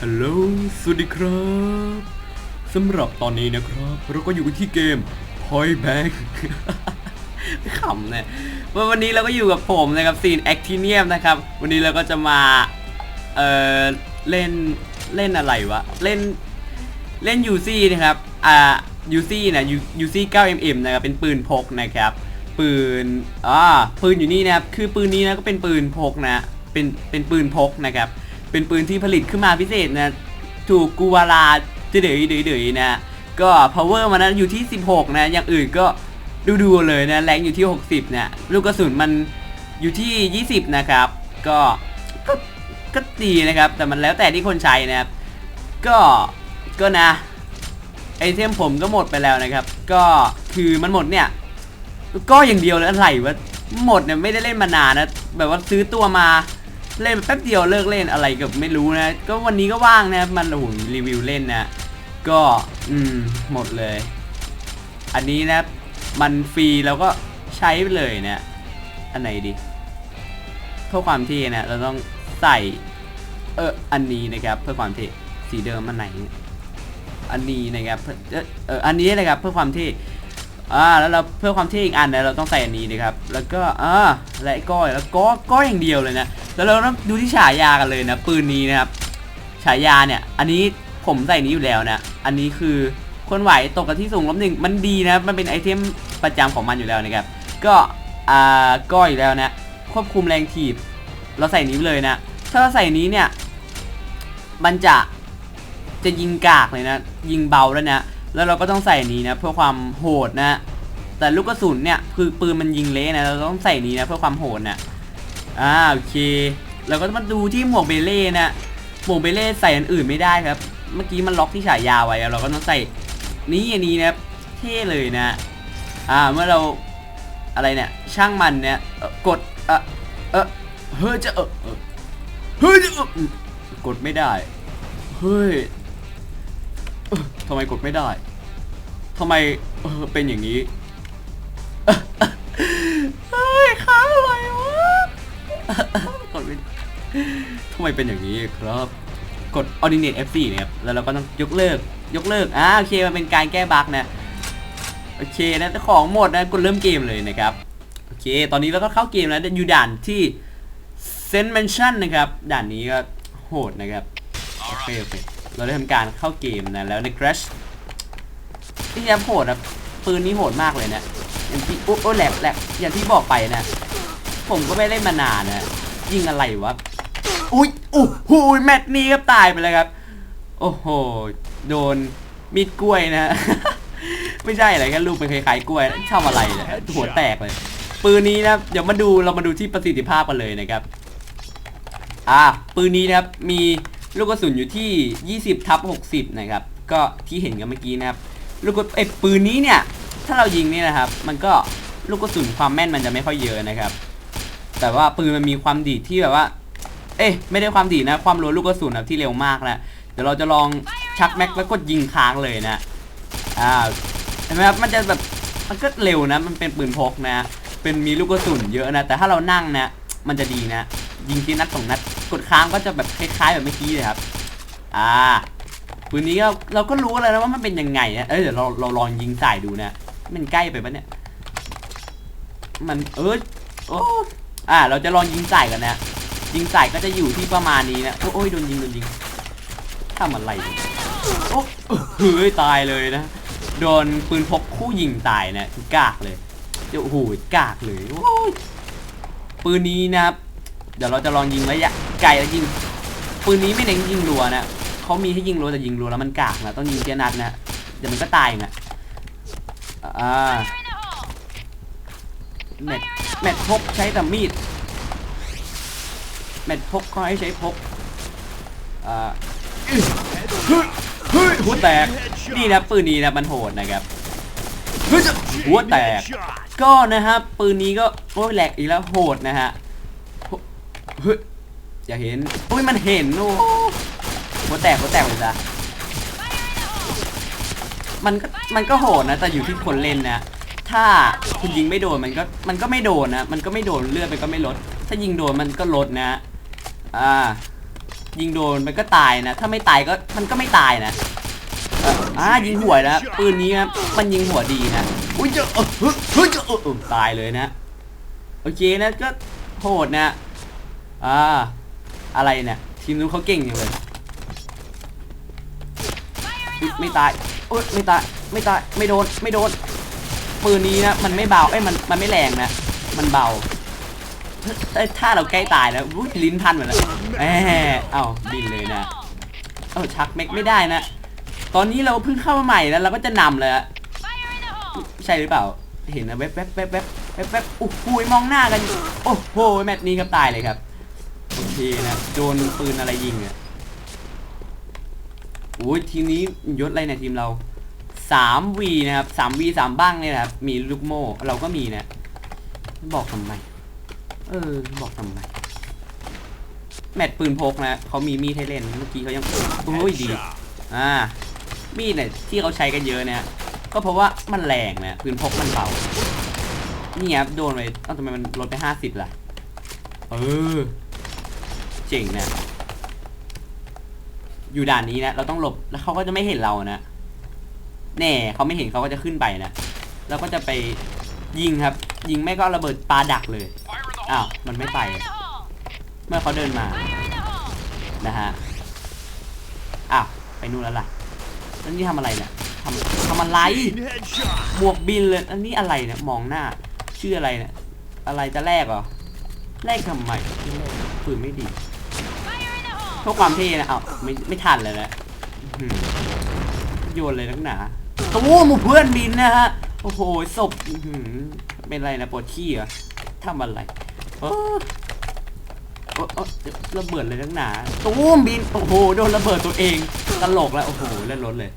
ฮัลโหล สวัสดีครับสำหรับตอนนี้นะครับ เราก็อยู่กันที่เกม Point Bank ขำเนี่ยว่าวันนี้เราก็อยู่กับผมนะครับซีนแอคทีเนียมนะครับ วันนี้เราก็จะมา เออเล่น เล่นอะไรวะ เล่น เล่นยูซี่นะครับ อ่ายูซี่นะยูซี่ 9mm นะครับ เป็นปืนพกนะครับ ปืน อ่า ปืนอยู่นี่นะครับ คือปืนนี้นะก็เป็นปืนพกนะ เป็น เป็นปืนพกนะครับ เป็นปืนที่ผลิตขึ้นมาพิเศษนะถูกกูวาลาเดือยเดือยๆนะก็ power มันนะอยู่ที่ 16 นะ อย่างอื่นก็ดูๆเลยนะแรงอยู่ที่ 60 นะ ลูกกระสุนมันอยู่ที่ 20 นะครับ ก็ก็ก็ดีนะครับ แต่มันแล้วแต่ที่คนใช้นะครับ ก็ก็นะไอเทมผมก็หมดไปแล้วนะครับ ก็คือมันหมดเนี่ย ก็อย่างเดียวเลยอะไรวะหมดเนี่ยไม่ได้เล่นมานานนะแบบว่าซื้อตัวมา เล่นแป๊บเดียวเลิกเล่นอะไรกับไม่รู้นะ ก็วันนี้ก็ว่างนะมันโอ้โหรีวิวเล่นนะก็อืมหมดเลย อันนี้นะมันฟรีแล้วก็ใช้ไปเลยนะอันไหนดีเพื่อความที่นะเราต้องใส่เอออันนี้นะครับเพื่อความที่สีเดิมมันไหน อันนี้นะครับเพื่อเอ่อเอออันนี้นะครับเพื่อความที่ อ่าแล้วเราเพื่อความที่อีกอันนะเราต้องใส่อันนี้นะครับ แล้วก็อ่าและก้อยแล้วก็ก้อยอย่างเดียวเลยนะแล้วเราต้องดูที่ฉายากันเลยนะปืนนี้นะครับฉายาเนี่ย อันนี้ผมใส่นี้อยู่แล้วนะ อันนี้คือคนไหวตกกับที่สูงลบหนึ่งมันดีนะ มันเป็นไอเทมประจำของมันอยู่แล้วนะครับ ก็อ่าก้อยอยู่แล้วนะ ควบคุมแรงถีบ เราใส่นี้เลยนะ ถ้าเราใส่นี้เนี่ยมันจะจะยิงกากเลยนะ ยิงเบาแล้วนะ แล้วเราก็ต้องใส่นี้นะเพื่อความโหดนะ แต่ลูกกระสุนเนี่ยคือปืนมันยิงเละนะเราต้องใส่นี้นะเพื่อความโหดนะอ่าโอเคเราก็มาดูที่หมวกเบเล่นะหมวกเบเล่ใส่อันอื่นไม่ได้ครับ เมื่อกี้มันล็อกที่ฉายาไว้เราก็ต้องใส่นี้อันนี้นะเท่เลยนะอ่าเมื่อเราอะไรเนี่ยช่างมันเนี่ยกดเออเออเฮ้ยจะเออเฮ้ยจะเออกดไม่ได้เฮ้ย ทำไมกดไม่ได้ทำไมเออเป็นอย่างนี้เฮ้ยค้างอะไรวะกดไม่ทำไมเป็นอย่างนี้ครับ กด ordinate F4 นะครับแล้วเราก็ต้องยกเลิก ยกเลิกอ่าโอเคมันเป็นการแก้บั๊กนะโอเคนะของหมดนะกดเริ่มเกมเลยนะครับโอเค ตอนนี้เราก็เข้าเกมแล้วอยู่ด่านที่ Saint Mansion นะครับ ด่านนี้ก็โหดนะครับโอเคโอเค เราได้ทำการเข้าเกมนะแล้วใน Crash ที่แอมโหดอะปืนนี้โหดมากเลยนะอย่างที่โอ้โอ้แหลกแหลกอย่างที่บอกไปนะ ผมก็ไม่เล่นมานานนะ ยิงอะไรวะ อุ้ยโอ้โหแมตช์นี้ก็ตายไปเลยครับ โอ้โห โดนมีดกล้วยนะ ไม่ใช่อะไรแค่ลูกเป็นคล้ายๆกล้วยทำอะไรเนี่ยหัวแตกเลย ปืนนี้นะเดี๋ยวมาดูเรามาดูที่ประสิทธิภาพกันเลยนะครับ อ่าปืนนี้นะครับมี ลูกกระสุนอยู่ที่ 20ทับ60 นะครับ ก็ที่เห็นกันเมื่อกี้นะครับ ลูกกระไอ้ปืนนี้เนี่ย ถ้าเรายิงเนี่ยนะครับ มันก็ลูกกระสุนความแม่นมันจะไม่ค่อยเยอะนะครับ แต่ว่าปืนมันมีความดีดที่แบบว่า เอ๊ะไม่ได้ความดีนะ ความรัวลูกกระสุนนะที่เร็วมากนะเดี๋ยวเราจะลองชักแม็กแล้วกดยิงค้างเลยนะ อ่าเห็นไหมครับ มันจะแบบมันก็เร็วนะ มันเป็นปืนพกนะ เป็นมีลูกกระสุนเยอะนะ แต่ถ้าเรานั่งนะ มันจะดีนะ ยิงทีนัดสองนัด กดค้างก็จะแบบคล้าย ๆ แบบเมื่อกี้เลยครับ อ่าปืนนี้ก็เราก็รู้แล้วนะว่ามันเป็นยังไงนะเอ้ยเดี๋ยวเราเราลองยิงใส่ดูนะมันใกล้ไปปะเนี่ย มันเออโอ้อ่า เราจะลองยิงใส่กันนะยิงใส่ก็จะอยู่ที่ประมาณนี้นะโอ้ยโดนยิงโดนยิงทำอะไรโอ้เฮ้ยตายเลยนะโดนปืนพกคู่ยิงตายนะกากเลยเดี๋ยวโอ้โหกากเลยโอ้ยปืนนี้นะครับ เดี๋ยวเราจะลองยิงระยะไกลแล้วยิงปืนนี้ไม่เน้นยิงรัวนะเขามีให้ยิงรัวแต่ยิงรัวแล้วมันกากนะต้องยิงเทียนัดนะเดี๋ยวมันก็ตายนะอ่าแมทแมทพกใช้แต่มีดแมทพกก็ให้ใช้พกอ่าหัวแตกนี่นะปืนนี้นะมันโหดนะครับหัวแตกก็นะครับปืนนี้ก็โอ้ยแหลกอีกแล้วโหดนะฮะ เฮ้ยอย่าเห็นโอ้ยมันเห็นโอ้หัวแตกหัวแตกเลยจ้ะมันก็มันก็โหดนะแต่อยู่ที่คนเล่นนะถ้าคุณยิงไม่โดนมันก็มันก็ไม่โดนนะมันก็ไม่โดนเลือดมันก็ไม่ลด ถ้ายิงโดนมันก็ลดนะอ่ายิงโดนมันก็ตายนะ ถ้าไม่ตายก็มันก็ไม่ตายนะอ่ายิงหัวนะปืนนี้นะมันยิงหัวดีนะอุ้ยจอเออเฮ้ยจอเออเออตายเลยนะโอเคนะก็โหดนะ อ่า อะไรเนี่ย ทีมนู้นเขาเก่งอย่างเลยไม่ตายโอ๊ยไม่ตาย ไม่ตาย ไม่โดน ไม่โดน ปืนนี้นะ มันไม่เบา เอ้ย มัน มันไม่แรงนะ มันเบาถ้าเราใกล้ตายแล้วอุ๊ยลิ้นพันหมดแล้วแหมเอ้าบินเลยนะ เอ้าชักเม็กไม่ได้นะ ตอนนี้เราเพิ่งเข้ามาใหม่แล้วเราก็จะนำเลยอะใช่หรือเปล่า เห็นนะแวบแวบแวบแวบแวบแวบโอ้โหมองหน้ากัน โอ้โหแมตช์นี้ครับตายเลยครับ เคนะโดนปืนอะไรยิงเนี่ยโอ้ยทีมนี้ยศอะไรเนี่ยทีมเราสามวีนะครับสามวีสามบ้างเนี่ยนะครับมีลูกโม่เราก็มีนะบอกทำไมเออบอกทำไมแมตปืนพกนะเขามีมีดให้เล่นเมื่อกี้เขายังโอ้ยดีอ่ามีดเนี่ยที่เขาใช้กันเยอะเนี่ยก็เพราะว่ามันแรงนะปืนพกมันเบานี่ครับโดนไปเอ้าทำไมมันลดไปห้าสิบล่ะเออ เจ๋งนะ อยู่ด่านนี้นะ เราต้องหลบ แล้วเขาก็จะไม่เห็นเรานะ แน่เขาไม่เห็นเขาก็จะขึ้นไปนะ แล้วก็จะไปยิงครับ ยิงไม่ก็ระเบิดปลาดักเลย อ้าว มันไม่ไป เมื่อเขาเดินมา นะฮะ อ้าว ไปนู่นแล้วล่ะ แล้วนี่ทำอะไรเนี่ยทำทำอะไร บวกบินเลย อันนี้อะไรเนี่ย มองหน้า ชื่ออะไรเนี่ย อะไรจะแลกเหรอ แลกทำไมไม่แลกปืนไม่ดี เพื่อความเท่นะเอ้าไม่ไม่ทันเลยนะอื้อหือโยนเลยนักหนาตัวหมู่เพื่อนบินนะฮะ โอ้โหศพอื้อหือเป็นไรนะปวดขี้เหรอทำอะไรเออเออเออระเบิดเลยนักหนาตู้มบิน โอ้โห โดนระเบิดตัวเอง ตลกแล้ว โอ้โห เล่นรถเลย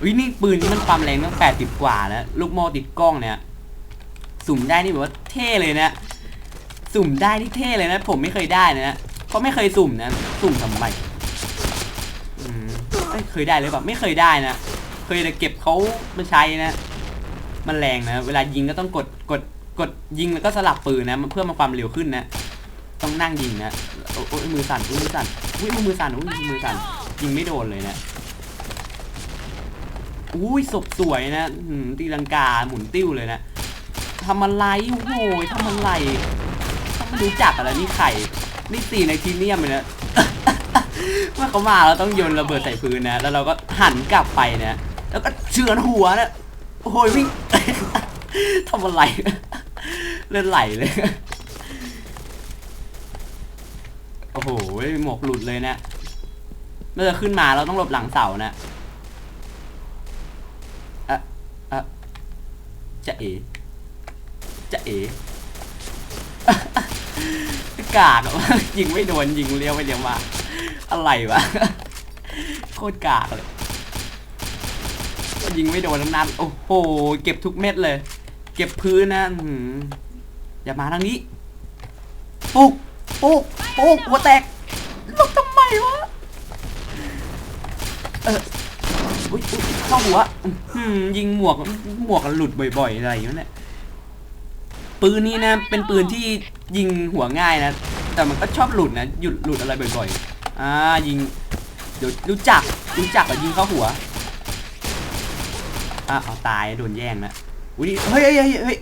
อุ้ยนี่ปืนนี่มันความแรงตั้งแปดสิบกว่าแล้ว ลูกโม่ติดกล้องเนี่ย สุ่มได้นี่แบบว่าเท่เลยนะ สุ่มได้นี่เท่เลยนะ ผมไม่เคยได้นะ เพราไม่เคยสุ่มนะ สุ่มทำไมเคยได้หรือเปล่าไม่เคยได้นะ เคยแต่เก็บเขามาใช้นะ มันแรงนะ เวลายิงก็ต้องกดกดกดยิงแล้วก็สลับปืนนะมันเพื่อมาความเร็วขึ้นนะ ต้องนั่งยิงนะโอ้ยมือสั่นอุ้ยมือสั่นอุ้ยมือสั่นอุ้ยมือสั่นยิงไม่โดนเลยนะอุ้ยศพสวยนะหืมตีลังกาหมุนติ้วเลยนะทำอะไรโอ้โหทำอะไรต้องไม่รู้จักอะไรนี่ไข่ นี่ตีในทีเนียมเลยนะเมื่อเขามาเราต้องโยนระเบิดใส่พื้นนะ แล้วเราก็หันกลับไปนะแล้วก็เฉือนหัวนะโอ้โหวิ่งทำอะไรเลือดไหลเลยโอ้โหหมวกหลุดเลยนะเมื่อขึ้นมาเราต้องหลบหลังเสานะอะอะจะเอจะเอ กากอะยิงไม่โดนยิงเลี้ยวไปเลี้ยวมา อะไรวะ โคตรกากเลย ยิงไม่โดนทั้งนั้น โอ้โห เก็บทุกเม็ดเลย เก็บพื้นนะอย่ามาทางนี้ ปุ๊กปุ๊กปุ๊กหัวแตกลงทำไมวะ เอออุ๊ยเข้าหัวหือยิงหมวก หมวกหลุดบ่อยๆ อะไรอย่างเงี้ยปืนนี้นะ เป็นปืนที่ ยิงหัวง่ายนะ แต่มันก็ชอบหลุดนะ หยุดหลุดอะไรบ่อยๆ อ่ายิง เดี๋ยวรู้จักรู้จักอะยิงเข้าหัว อะเอาตายโดนแย่งนะอุ้ยเฮ้ยเฮ้ยเฮ้ยเฮ้ย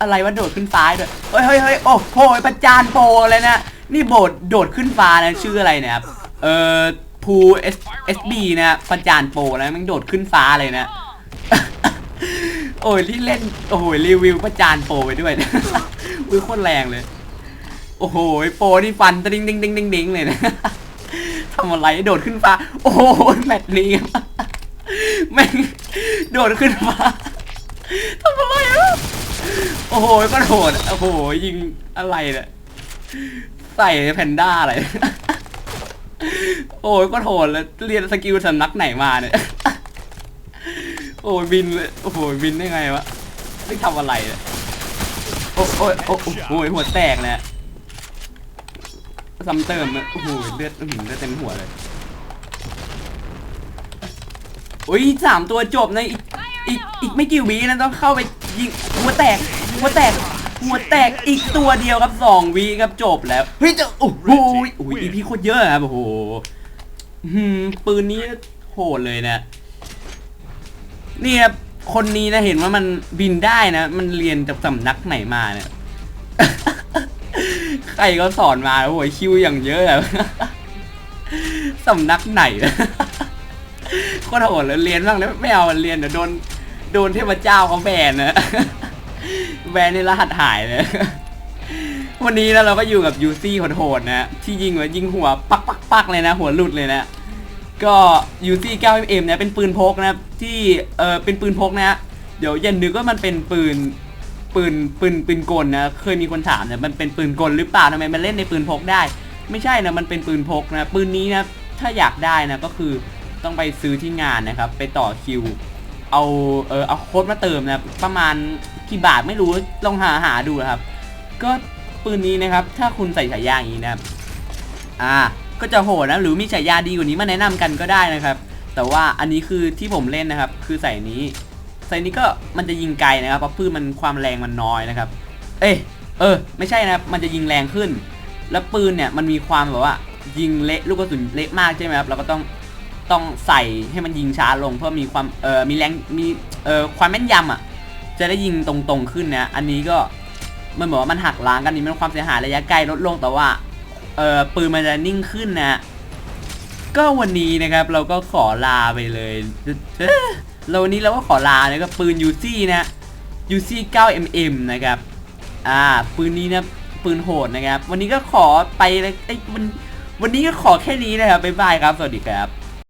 อะไรวะโดดขึ้นฟ้าด้วยเฮ้ยเฮ้ยเฮ้ยโอ้โหประจานโปเลยนะ นี่โบดโดดขึ้นฟ้านะชื่ออะไรเนะครับ เอ่อภูเอสเอสบีนะประจานโปแล้วมันโดดขึ้นฟ้าเลยนะ โอ้ยที่เล่น โอ้โหรีวิวประจานโปไปด้วยนะอุ้ยโคตรแรงเลย โอ้โหโปรนี่ฟันตะดิงดิงดิงดิงดิงเลยนะทำอะไรโดดขึ้นฟ้า โอ้โหแมตช์นี้แม่งโดดขึ้นฟ้าทำอะไรอะโอ้โหก็โดดโอ้โหยิงอะไรเนี่ยใส่แพนด้าอะไรโอ้ยก็โหดแล้วเรียนสกิลสำนักไหนมาเนี่ย โอ้ยบินเลยโอ้โหบินได้ไงวะไม่ทำอะไรเนี่ยโอ้โอ้ยโอ้โหโอ้ยหัวแตกเนี่ย ซ้ำเติมอะโอ้โหเลือดอื้อหือเลือดเต็มหัวเลยอุ้ยสามตัวจบนะอีกอีกอีกไม่กี่วินะต้องเข้าไปยิงหัวแตกหัวแตกหัวแตกอีกตัวเดียวครับสองวิครับจบแล้วเฮ้ยจะโอ้โหโอ้ยอีพีโคตรเยอะครับโอ้โหหืมปืนนี้โหดเลยนะนี่ครับคนนี้นะเห็นว่ามันบินได้นะ มันเรียนจากสำนักไหนมาเนี่ย ใครก็สอนมาโอ้ยคิวอย่างเยอะอะสำนักไหนโคตรโหดเลยเรียนบ้างแล้วไม่เอาเรียนเดี๋ยวโดนโดนเทพเจ้าเขาแบนนะแบนในรหัสหายเลยวันนี้นะเราก็อยู่กับยูซี่โหดๆนะที่ยิงหัวยิงหัวปักปักปักเลยนะ หัวหลุดเลยนะก็ยูซี่ 9mm เนี่ยเป็นปืนพกนะที่เออเป็นปืนพกนะ เดี๋ยวอย่านึกว่ามันเป็นปืน ปืนปืนปืนกลนะเคยมีคนถามเนี่ยมันเป็นปืนกลหรือเปล่าทำไมมันเล่นในปืนพกได้ ไม่ใช่นะมันเป็นปืนพกนะปืนนี้นะถ้าอยากได้นะก็คือต้องไปซื้อที่งานนะครับ ไปต่อคิว เอาเออเอาโค้ดมาเติมนะประมาณกี่บาทไม่รู้ลองหาหาดูนะครับ ก็ปืนนี้นะครับ ถ้าคุณใส่ฉายาอย่างนี้นะครับอ่าก็จะโหดนะหรือมีฉายาดีกว่านี้มาแนะนำกันก็ได้นะครับ แต่ว่าอันนี้คือที่ผมเล่นนะครับ คือใส่นี้ ใส่นี้ก็มันจะยิงไกลนะครับเพราะปืนมันความแรงมันน้อยนะครับ เอ้ยเออ ไม่ใช่นะครับมันจะยิงแรงขึ้น แล้วปืนเนี่ยมันมีความแบบว่า ยิงเละลูกกระสุนเละมากใช่ไหมครับเราก็ต้องต้องใส่ให้มันยิงช้าลงเพื่อมีความเออมีแรงมีเออความแม่นยำอะ จะได้ยิงตรงๆขึ้นนะอันนี้ก็มันบอกว่ามันหักล้างกันนี่มันความเสียหายระยะไกลลดลงแต่ว่าเออปืนมันจะนิ่งขึ้นนะก็วันนี้นะครับเราก็ขอลาไปเลย เอ้อเราวันนี้เราก็ขอลานะครับปืนยูซี่นะยูซี่ 9mm นะครับ อ่า ปืนนี้นะปืนโหดนะครับ วันนี้ก็ขอไปเลยไอ้วันวันนี้ก็ขอแค่นี้นะครับบ๊ายบายครับ สวัสดีครับ